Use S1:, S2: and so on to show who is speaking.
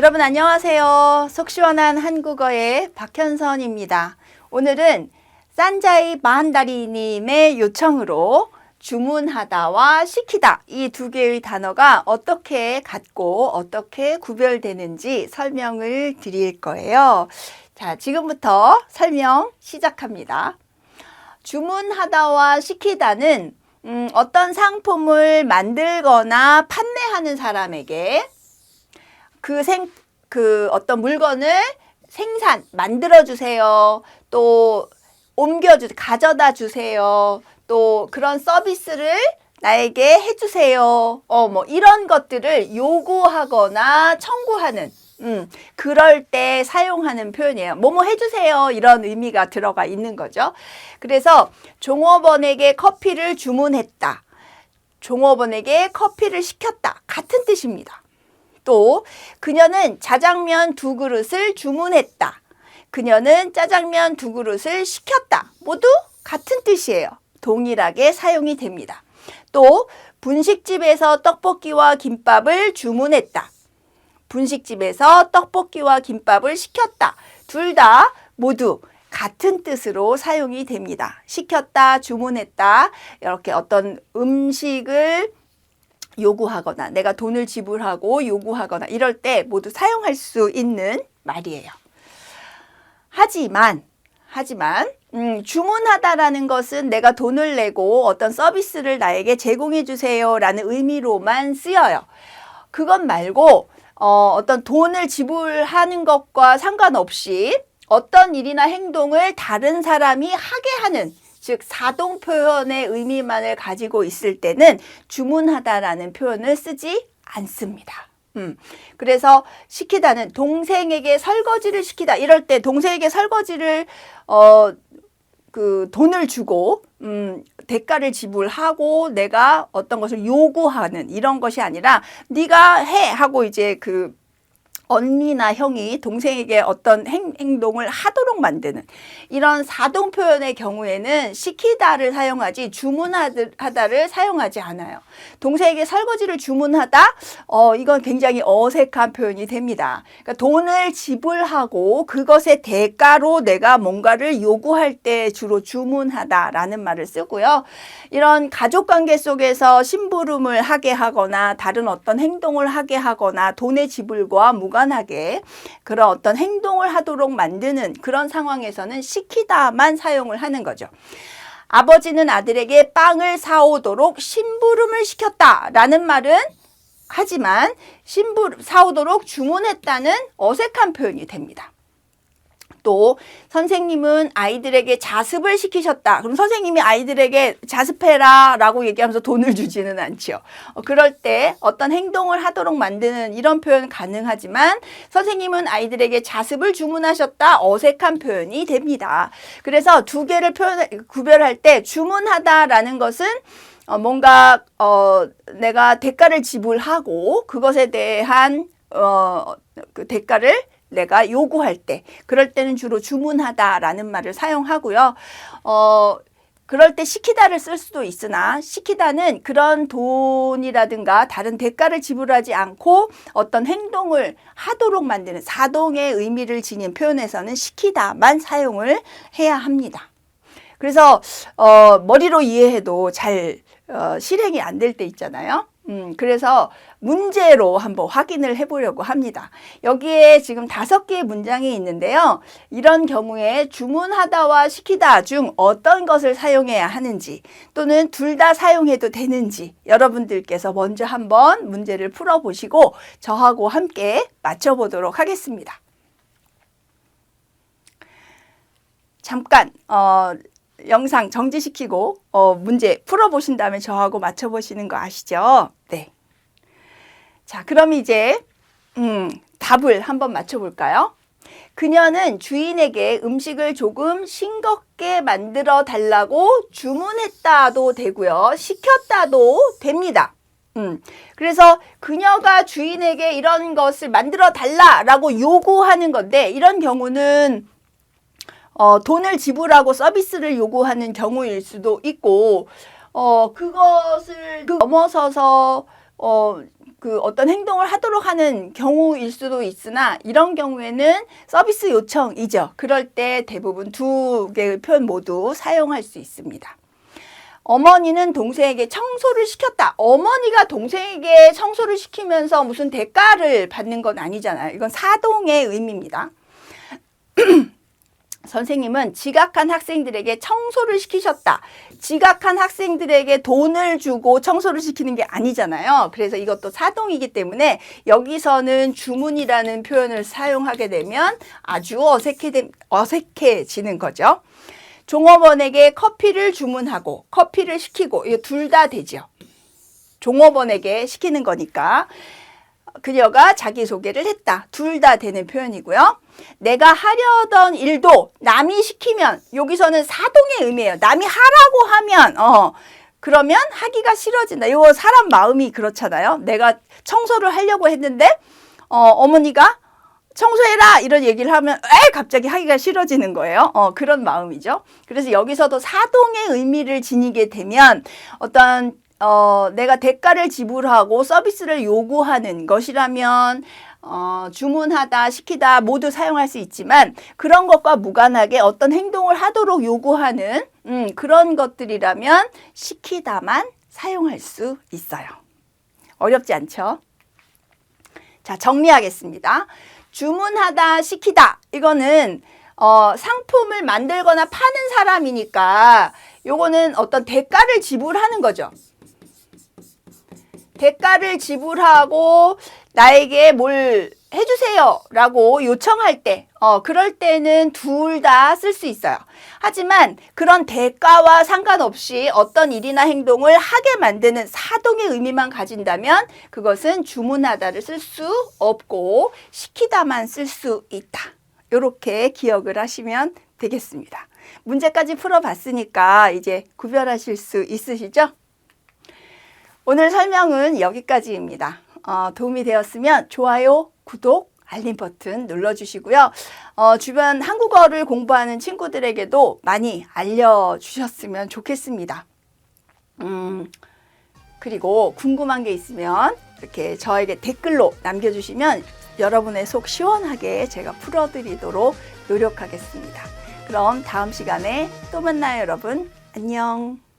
S1: 여러분 안녕하세요. 속 시원한 한국어의 박현선입니다. 오늘은 산자이 마한다리님의 요청으로 주문하다와 시키다 이 두 개의 단어가 어떻게 같고 어떻게 구별되는지 설명을 드릴 거예요. 자, 지금부터 설명 시작합니다. 주문하다와 시키다는 음, 어떤 상품을 만들거나 판매하는 사람에게 그 생, 그 어떤 물건을 생산, 만들어 주세요. 또 옮겨주, 가져다 주세요. 또 그런 서비스를 나에게 해주세요. 어, 뭐 이런 것들을 요구하거나 청구하는 음, 그럴 때 사용하는 표현이에요. 뭐뭐 해주세요. 이런 의미가 들어가 있는 거죠. 그래서 종업원에게 커피를 주문했다. 종업원에게 커피를 시켰다. 같은 뜻입니다. 또, 그녀는 자장면 두 그릇을 주문했다. 그녀는 짜장면 두 그릇을 시켰다. 모두 같은 뜻이에요. 동일하게 사용이 됩니다. 또, 분식집에서 떡볶이와 김밥을 주문했다. 분식집에서 떡볶이와 김밥을 시켰다. 둘 다 모두 같은 뜻으로 사용이 됩니다. 시켰다, 주문했다. 이렇게 어떤 음식을 요구하거나 내가 돈을 지불하고 요구하거나 이럴 때 모두 사용할 수 있는 말이에요. 하지만 하지만 음, 주문하다라는 것은 내가 돈을 내고 어떤 서비스를 나에게 제공해 주세요라는 의미로만 쓰여요. 그것 말고 어, 어떤 돈을 지불하는 것과 상관없이 어떤 일이나 행동을 다른 사람이 하게 하는 즉 사동 표현의 의미만을 가지고 있을 때는 주문하다라는 표현을 쓰지 않습니다. 음. 그래서 시키다는 동생에게 설거지를 시키다 이럴 때 동생에게 설거지를 어 그 돈을 주고 음 대가를 지불하고 내가 어떤 것을 요구하는 이런 것이 아니라 네가 해 하고 이제 그 언니나 형이 동생에게 어떤 행, 행동을 하도록 만드는 이런 사동 표현의 경우에는 시키다를 사용하지 주문하다를 사용하지 않아요. 동생에게 설거지를 주문하다, 어, 이건 굉장히 어색한 표현이 됩니다. 그러니까 돈을 지불하고 그것의 대가로 내가 뭔가를 요구할 때 주로 주문하다라는 말을 쓰고요. 이런 가족 관계 속에서 심부름을 하게 하거나 다른 어떤 행동을 하게 하거나 돈의 지불과 무관 하게 그런 어떤 행동을 하도록 만드는 그런 상황에서는 시키다만 사용을 하는 거죠. 아버지는 아들에게 빵을 사오도록 심부름을 시켰다라는 말은 하지만 심부름 사오도록 주문했다는 어색한 표현이 됩니다. 또 선생님은 아이들에게 자습을 시키셨다. 그럼 선생님이 아이들에게 자습해라 라고 얘기하면서 돈을 주지는 않죠. 어, 그럴 때 어떤 행동을 하도록 만드는 이런 표현 가능하지만 선생님은 아이들에게 자습을 주문하셨다. 어색한 표현이 됩니다. 그래서 두 개를 표현 구별할 때 주문하다라는 것은 어, 뭔가 어, 내가 대가를 지불하고 그것에 대한 어, 그 대가를 내가 요구할 때, 그럴 때는 주로 주문하다라는 말을 사용하고요. 어, 그럴 때 시키다를 쓸 수도 있으나 시키다는 그런 돈이라든가 다른 대가를 지불하지 않고 어떤 행동을 하도록 만드는 사동의 의미를 지닌 표현에서는 시키다만 사용을 해야 합니다. 그래서 어, 머리로 이해해도 잘 어, 실행이 안 될 때 있잖아요. 음, 그래서 문제로 한번 확인을 해보려고 합니다. 여기에 지금 다섯 개의 문장이 있는데요. 이런 경우에 주문하다와 시키다 중 어떤 것을 사용해야 하는지 또는 둘 다 사용해도 되는지 여러분들께서 먼저 한번 문제를 풀어보시고 저하고 함께 맞춰보도록 하겠습니다. 잠깐, 어, 영상 정지시키고 어, 문제 풀어보신 다음에 저하고 맞춰보시는 거 아시죠? 네. 자, 그럼 이제 음, 답을 한번 맞춰볼까요? 그녀는 주인에게 음식을 조금 싱겁게 만들어 달라고 주문했다도 되고요. 시켰다도 됩니다. 음, 그래서 그녀가 주인에게 이런 것을 만들어 달라라고 요구하는 건데 이런 경우는 어, 돈을 지불하고 서비스를 요구하는 경우일 수도 있고, 어, 그것을 그 넘어서서, 어, 그 어떤 행동을 하도록 하는 경우일 수도 있으나 이런 경우에는 서비스 요청이죠. 그럴 때 대부분 두 개의 표현 모두 사용할 수 있습니다. 어머니는 동생에게 청소를 시켰다. 어머니가 동생에게 청소를 시키면서 무슨 대가를 받는 건 아니잖아요. 이건 사동의 의미입니다. 선생님은 지각한 학생들에게 청소를 시키셨다. 지각한 학생들에게 돈을 주고 청소를 시키는 게 아니잖아요. 그래서 이것도 사동이기 때문에 여기서는 주문이라는 표현을 사용하게 되면 아주 어색해, 어색해지는 거죠. 종업원에게 커피를 주문하고 커피를 시키고 이거 둘 다 되죠. 종업원에게 시키는 거니까 그녀가 자기소개를 했다. 둘 다 되는 표현이고요. 내가 하려던 일도 남이 시키면 여기서는 사동의 의미예요. 남이 하라고 하면 어 그러면 하기가 싫어진다. 이거 사람 마음이 그렇잖아요. 내가 청소를 하려고 했는데 어 어머니가 청소해라 이런 얘기를 하면 에 갑자기 하기가 싫어지는 거예요. 어 그런 마음이죠. 그래서 여기서도 사동의 의미를 지니게 되면 어떤 어, 내가 대가를 지불하고 서비스를 요구하는 것이라면 어, 주문하다, 시키다 모두 사용할 수 있지만 그런 것과 무관하게 어떤 행동을 하도록 요구하는 음, 그런 것들이라면 시키다만 사용할 수 있어요. 어렵지 않죠? 자, 정리하겠습니다. 주문하다, 시키다. 이거는 어, 상품을 만들거나 파는 사람이니까 요거는 어떤 대가를 지불하는 거죠. 대가를 지불하고 나에게 뭘 해주세요 라고 요청할 때, 어, 그럴 때는 둘 다 쓸 수 있어요. 하지만 그런 대가와 상관없이 어떤 일이나 행동을 하게 만드는 사동의 의미만 가진다면 그것은 주문하다를 쓸 수 없고 시키다만 쓸 수 있다. 이렇게 기억을 하시면 되겠습니다. 문제까지 풀어봤으니까 이제 구별하실 수 있으시죠? 오늘 설명은 여기까지입니다. 어, 도움이 되었으면 좋아요, 구독, 알림 버튼 눌러주시고요. 어, 주변 한국어를 공부하는 친구들에게도 많이 알려주셨으면 좋겠습니다. 음, 그리고 궁금한 게 있으면 이렇게 저에게 댓글로 남겨주시면 여러분의 속 시원하게 제가 풀어드리도록 노력하겠습니다. 그럼 다음 시간에 또 만나요, 여러분. 안녕.